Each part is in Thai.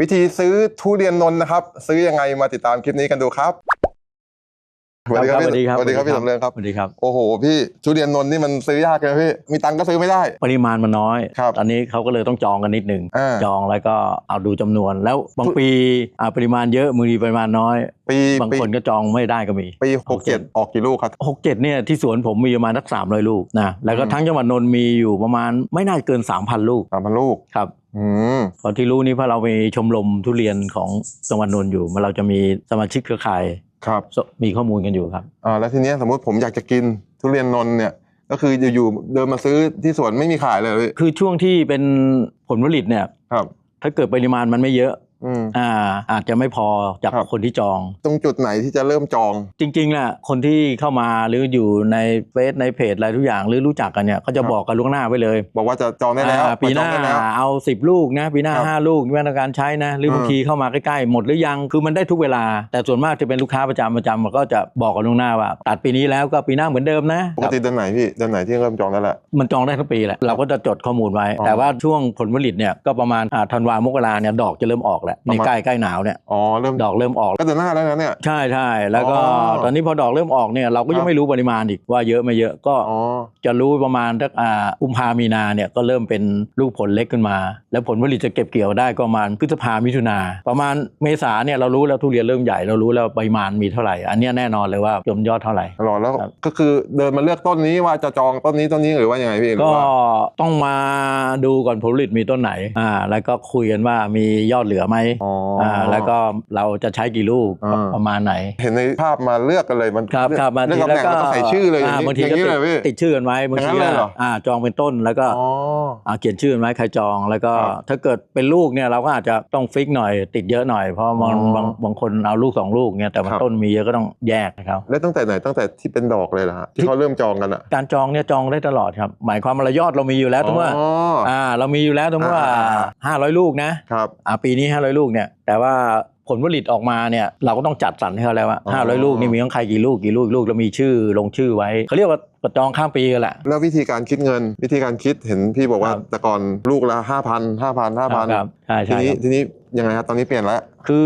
วิธีซื้อทุเรียนนนท์นะครับ ซื้อยังไงมาติดตามคลิปนี้กันดูครับสวัสดีครับสวัสดีพี่ครับสวัสดีครับพี่สำเริงครับสวัสดีครับโอ้โห พี่ทุเรียนนนท์นี่มันซื้อยากเลยพี่มีตังค์ก็ซื้อไม่ได้ ปริมาณมันน้อยครับตอนนี้เขาก็เลยต้องจองกันนิดหนึ่งอ่าจองแล้วก็เอาดูจำนวน แล้วบางปีอ่าปริมาณเยอะมือดีปริมาณน้อย ปีบางปีคนก็จองไม่ได้ก็มี ปีหกเจ็ดออกกี่ลูกครับหกเจ็ดเนี่ยที่สวนผมมีประมาณสักสามร้อยลูกนะแล้วก็อืมทั้งจังหวัดนนท์มีอยู่ประมาณไม่น่าจะเกินสามพันลูกสามพันลูกครับ อืมตอนที่รู้นี่เพราะเรามีชมรมทุเรียนของจังหวัดนนท์อยู่มันเราจะมีสมาชิกเครือข่ายครับมีข้อมูลกันอยู่ครับอ่าแล้วทีเนี้ยสมมติผมอยากจะกินทุเรียนนนท์เนี่ยก็คืออยู่ๆเดินมาซื้อที่สวนไม่มีขายเลยพี่คือช่วงที่เป็นผลผลิตเนี่ยครับถ้าเกิดปริมาณมันไม่เยอะ อืมอ่าอาจจะไม่พอจากครับ คนที่จอง ตรงจุดไหนที่จะเริ่มจอง จริงๆน่ะคนที่เข้ามาหรืออยู่ในเฟซในเพจอะไรทุกอย่างหรือรู้จักกันเนี่ยเขาจะครับ บอกกันล่วงหน้าไว้เลยบอกว่าจะจองได้แล้วอ่าปีหน้าจองได้แล้ว เอา 10 ลูกนะปีหน้าครับ5ลูกนี่มาตรการใช้นะหรือม บางทีเข้ามาใกล้ๆหมดหรือยังคือมันได้ทุกเวลา แต่ส่วนมากจะเป็นลูกค้าประจำประจำมันก็จะบอกกันล่วงหน้าว่า ตัดปีนี้แล้วก็ปีหน้าเหมือนเดิมนะ ปกติเดือนไหนพี่เดือนไหนที่เริ่มจองได้แหละ มันจองได้ทั้งปีแหละเราก็จะจดข้อมูลไว้ อ๋อ แต่ว่าช่วงผลผลิตเนี่ยก็ประมาณอ่าธันวามกราเนี่ยดอกจะเริ่มออกแล้วประในมาณใกล้ใกล้หนาวเนี่ยอ๋อเริ่มดอกเริ่มออกก็เดือนหน้าแล้วนะเนี่ยใช่ใช่แล้วก็อ๋อตอนนี้พอดอกเริ่มออกเนี่ยเราก็ครัยังบไม่รู้ปริมาณอีกว่าเยอะไม่เยอะก็อ๋อจะรู้ประมาณสักอ่ากุมภามีนาเนี่ยก็เริ่มเป็นลูกผลเล็กขึ้นมา แล้วผลผลิตจะเก็บเกี่ยวได้ก็ประมาณพฤษภามิถุนาประมาณเมษาเนี่ยเรารู้แล้วทุเรียนเริ่มใหญ่เรารู้แล้วปริมาณมีเท่าไหร่ อันเนี้ยแน่นอนเลยว่ายมยอดเท่าไหร่ตลอดแล้วครับก็คือเดินมาเลือกต้นนี้ว่าจะจองต้นนี้ต้นนี้หรือว่ายังไงพี่หรือก็ว่าต้องมาดูก่อนผลผลิตมีต้นไหนอ่าแล้วก็คุยกันว่ามียอดเหลือไหมอ๋ออ่าแล้วก็เราจะใช้กี่ลูกอ่า ประมาณไหน เห็นในภาพมาเลือกกันเลยมันครับเลือกครับบางเลือกทีตำแหแล้วน่งก็แล้วก็ใส่ชื่อเลยอย่างนี้บางทีอย่างก็นี้เลยพี่ติดชื่อกันไว้บางทีอย่างนั้นเลยเหรอ อ่าจองเป็นต้นแล้วก็อ๋ออ่าเขียนชื่อกันไว้ใครจองแล้วก็ครับถ้าเกิดเป็นลูกเนี่ยเราก็อาจจะต้องฟิกหน่อยติดเยอะหน่อยเพราะบางอ๋อบางบางคนเอาลูกสองลูกเนี่ยแต่บางครับ ต้นมีเยอะก็ต้องแยกนะครับ แล้วตั้งแต่ไหนตั้งแต่ที่เป็นดอกเลยเหรอฮะที่เขาเริ่มจองกันอะการจองเนี่ยจองได้ตลอดครับ หมายความว่าเรายอดเรามีอยู่แล้วทั้งว่าอ๋อออ่าเรามีอยู่แล้วทั้งว่าอ่า ห้าร้อยลูกนะครับ อ่าปีนี้ห้าร้อยลูกเนี่ยแต่ว่าผลผลิตออกมาเนี่ยเราก็ต้องจัดสรรให้เขาแล้วว่าอ๋อห้าร้อยลูกนี่มีของใครกี่ลูกกี่ลูกลูกแล้วมีชื่อลงชื่อไว้ เขาเรียกว่าจองข้ามปีกันแหละ แล้ววิธีการคิดเงิน วิธีการคิดเห็นพี่บอกว่าครับแต่ก่อนลูกละห้าพันห้าพันห้าพันครับใช่ทีใช่นี้ครับทีนี้ยังไงครับตอนนี้เปลี่ยนแล้วคือ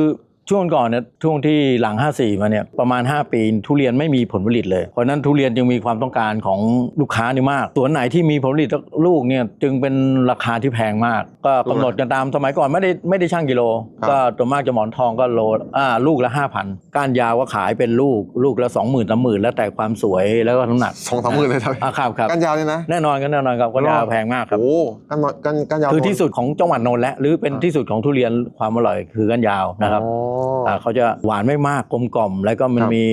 ช่วงก่อนเนี่ยช่วงที่หลัง 54 มาเนี่ยประมาณ 5 ปี ทุเรียนไม่มีผลผลิตเลย เพราะฉะนั้นทุเรียนจึงมีความต้องการของลูกค้านี่มากสวนไหนที่มีผลผลิตลูกเนี่ยจึงเป็นราคาที่แพงมาก ก็กำหนดกันตามสมัยก่อนไม่ได้ไม่ได้ช่างกิโลครับก็ตัวมากจะหมอนทองก็โลอ่าลูกละ 5,000 ก้านยาวก็ขายเป็นลูกลูกละ 20,000 30,000แล้วแต่ความสวยแล้วก็น้ำหนักสองสามหมื่นเลยครับอ่าครับครับกันยาวเลยนะแน่นอนกันแน่นอนครับก็ยาวแพงมากครับโอ้กันน้อยกันกันยาวคือที่สุดของจังหวัดนนท์และหรือเป็นอ่าที่สุดของทุเรียนความอร่อยคือก้านยาวนะครับอ๋อออ่าเขาจะหวานไม่มากกลมกล่อม แล้วก็มันครับมี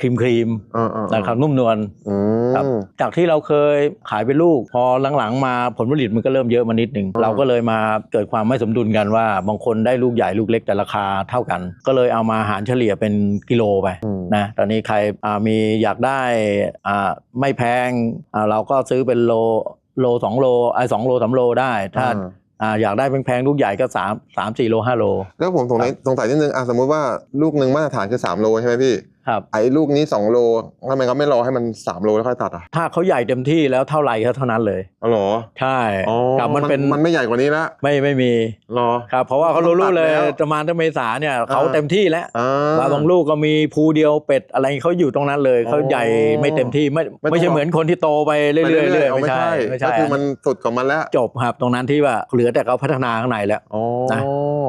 ครีมครีมเออเออๆเออนะครับนุ่มนวลอืครับมจากที่เราเคยขายเป็นลูก พอหลังๆมาผลผลิตมันก็เริ่มเยอะมานิดหนึ่งอืมเราก็เลยมาเกิดความไม่สมดุลกันว่า บางคนได้ลูกใหญ่ลูกเล็กแต่ราคาเท่ากัน ก็เลยเอามาหารเฉลี่ยเป็นกิโลไปอืมนะตอนนี้ใครอ่ามีอยากได้อ่าไม่แพงอ่าเราก็ซื้อเป็นโลโลสองโลไอ้สองโลสามโลได้ถ้า อ่าอ่าอยากได้แพงๆลูกใหญ่ก็สามสามสี่โลห้าโล แล้วผมสงสัยสงสัยนิดนึงอะสมมุติว่าลูกหนึ่งมาตรฐานคือ3โลใช่ไหมพี่ ครับไอ้ลูกนี้2โลทำไมเขาไม่รอให้มัน3โลแล้วค่อยตัดอะถ้าเขาใหญ่เต็มที่แล้วเท่าไหร่ก็เท่านั้นเลยอ๋อเหรอใช่อ๋อครับมันเป็นมันไม่ใหญ่กว่านี้ละไม่ไม่มีรอครับเพราะว่าเขารู้ต้องตัดเลยแล้วประมาณตั้งเมษาเนี่ยเขาอ่าเต็มที่แล้วอ่าว่าบางลูกก็มีภูเดียวเป็ดอะไรเขาอยู่ตรงนั้นเลยอ๋อเขาใหญ่ไม่เต็มที่ไม่ไม่ต้องไม่ใช่เหมือนคนที่โตไปเรื่อยๆไปเรื่อยๆาไม่ใช่ไม่ก็ใช่คือมันสุดของมันแล้วจบครับตรงนั้นที่ว่าเหลือแต่เขาพัฒนาข้างในแล้วอ๋อนะ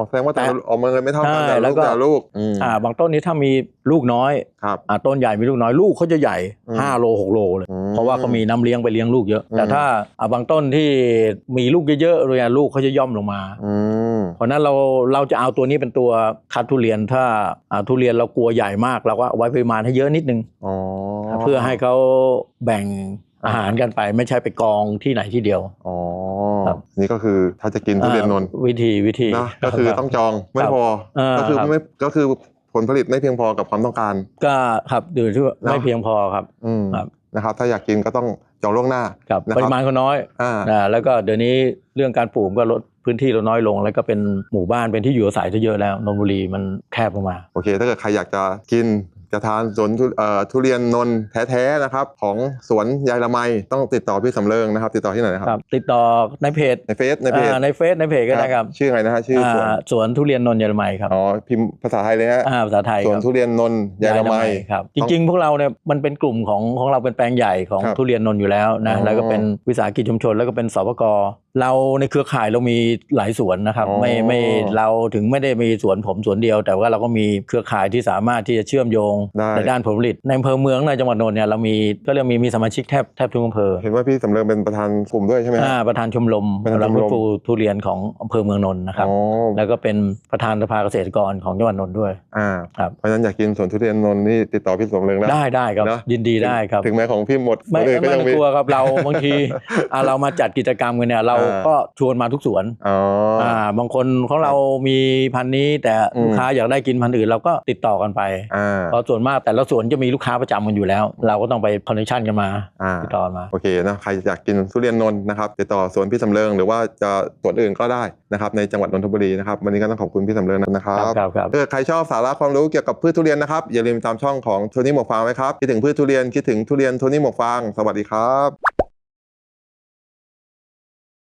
แสดงว่าแต่ละแต่ออกมาเลยไม่เท่ากันใช่แต่แล้ลูวกก็แต่ละลูกอืมอ่าบางต้นนี้ถ้ามีลูกน้อยครับอ่าต้นใหญ่มีลูกน้อยลูกเขาจะใหญ่อืม5โล 6 โลเลยอืมเพราะว่าเขามีน้ำเลี้ยงไปเลี้ยงลูกเยอะอืมแต่ถ้าอ่าบางต้นที่มีลูกเยอะๆเลยอะลูกเขาจะย่อมลงมาอืมเพราะฉะนั้นเราเราจะเอาตัวนี้เป็นตัวคัดทุเรียนถ้าอ่าทุเรียนเรากลัวใหญ่มากเราก็เอาไว้ปริมาณให้เยอะนิดนึงอ๋อเพื่อให้เขาแบ่งอาหารกันไปไม่ใช่ไปกองที่ไหนที่เดียว อ๋อครับนี่ก็คือถ้าจะกินทุเรียนนนท์อ่าวิธีวิธีนะก็คือต้องจองไม่ครับพอเออก็คือครับไม่ก็คือ ผลผลิตไม่เพียงพอกับความต้องการ ก็ครับดูที่ว่าเนอะไม่เพียงพอครับอืมครับ นะครับ ถ้าอยากกินก็ต้องจองล่วงหน้าครับนะครับปริมาณเขาน้อยอ่าอ่าแล้วก็เดี๋ยวนี้เรื่องการปลูกก็ลดพื้นที่เราน้อยลง แล้วก็เป็นหมู่บ้านเป็นที่อยู่อาศัยจะเยอะแล้วนนทบุรีมันแคบลงมา โอเค ถ้าเกิดใครอยากจะกิน จะทานสวนทุเอ่อทุเรียนนนท์แท้ๆนะครับ ของสวนยายละไมต้องติดต่อพี่สำเริงนะครับ ติดต่อที่ไหนนะครับครับติดต่อในเพจในเฟซในเพจอ่าในเฟซในเพจก็ได้ครับ ชื่อไงนะฮะชื่อสวนอ่าสวนทุเรียนนนท์เยอรมันครับอ๋อพิมพ์ภาษาไทยเลยฮะอ่าภาษาไทยสวนครับทุเรียนนนท์ยายละไมครับจริงๆ พวกเราเนี่ยมันเป็นกลุ่มของของเราเป็นแปลงใหญ่ของครับทุเรียนนนท์อยู่แล้วนะอ๋อแล้วก็เป็นวิสาหกิจชุมชนแล้วก็เป็นสปก เราในเครือข่ายเรามีหลายสวนนะครับอ๋อไม่ไม่เราถึงไม่ได้มีสวนผมสวนเดียว แต่ว่าเราก็มีเครือข่ายที่สามารถที่จะเชื่อมโยงได้ในด้านผลผลิตในอำเภอเมืองในจังหวัดนนท์เนี่ยเรามีก็เรียกมีมีสมาชิกแทบแทบทุกอำเภอเห็นว่าพี่สำเริงเป็นประธานกลุ่มด้วยใช่ไหมฮะอ่าประธานชมรมประธานชมรมรับปลูกทุเรียนของอำเภอเมืองนนท์นะครับอ๋อแล้วก็เป็นประธานสภาเกษตรกรของจังหวัดนนท์ด้วยอ่าครับเพราะฉะนั้นอยากกินสวนทุเรียนนนท์นี่ติดต่อพี่สำเริงแล้วได้ได้ครับเนอะยินดีได้ครับถึงแม้ของพี่หมดไม่คนอื่นก็ไม่ยังต้องมีกลัวครับเราบางทีอะเรามาจัดกิจกรรมกันเนี่ยเราอ่าก็ชวนมาทุกสวนอ๋อออ่าบางคนของเรามีพันธุ์นี้ แต่อืมลูกค้าอยากได้กินพันธุ์อื่นเราก็ติดต่อกันไปอ่าเพราะส่วนมากแต่ละสวนจะมีลูกค้าประจำกันอยู่แล้ว เราก็ต้องไปคอนเนคชั่นกันมาอ่าติดต่อกันมาโอเคนะใครอยากกินทุเรียนนนท์นะครับติดต่อสวนพี่สำเริงหรือว่าจะสวนอื่นก็ได้นะครับในจังหวัดนนทบุรีนะครับวันนี้ก็ต้องขอบคุณพี่สำเริงนะครับครับครับถ้าเกิดใครชอบสาระความรู้เกี่ยวกับพืชทุเรียนนะครับอย่าลืมตามช่องของโทนี่หมวกฟางไว้ครับคิดถึงพืชทุเรียนคิดถึงทุเรียนโทนี่หมวกฟางสวัสดีครับ